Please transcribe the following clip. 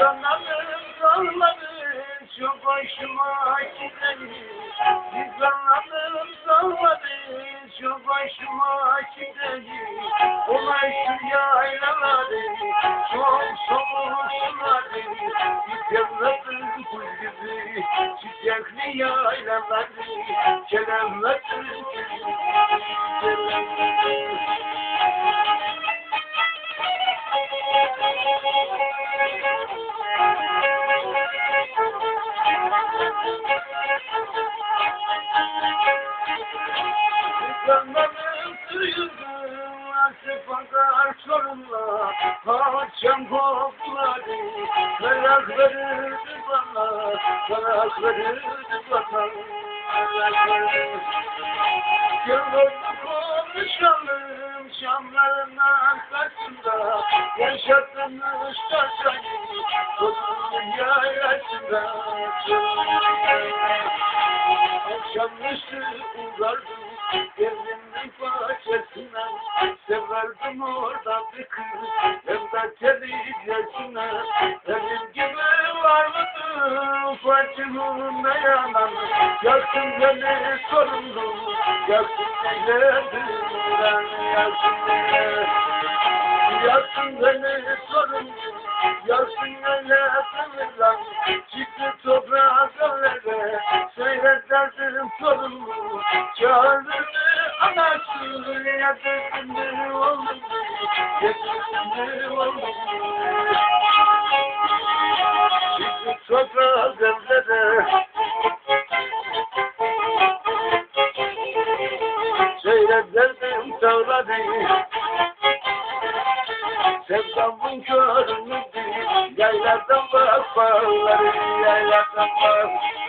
İnsanların salları çok hoşuma gider. İnsanların salları çok hoşuma gider. Olay şu yaylaları çok soğuk suları. Dikenlerin kul gibi çiçekli yaylaları. Kelemlerin Gönlümün suyudu Nasıl pazar sorunla Haçam kokları Merak verirdi bana Merak verirdi bana Merak verirdi Gönlüm konuşalım Şamların arkasında Yaşatılmış taşayı Tozun yaylasında bahçesine Severdim orada bir kız Hem de teliyesine Benim gibi var mıdır Fatih'in ne yanan Yaksın beni sorumlu Yaksın beni ben Yaksın beni Yaksın beni sorumlu Yaksın beni ben Çıktı toprağa söyleme Seyrederdim sorumlu Çağırdı anası Yatırdı oldu Yatırdı oldu Çıktı toprağa söyleme Seyrederdim tavladı Sevdamın körünü değil Yaylardan bak bağları Yaylardan bak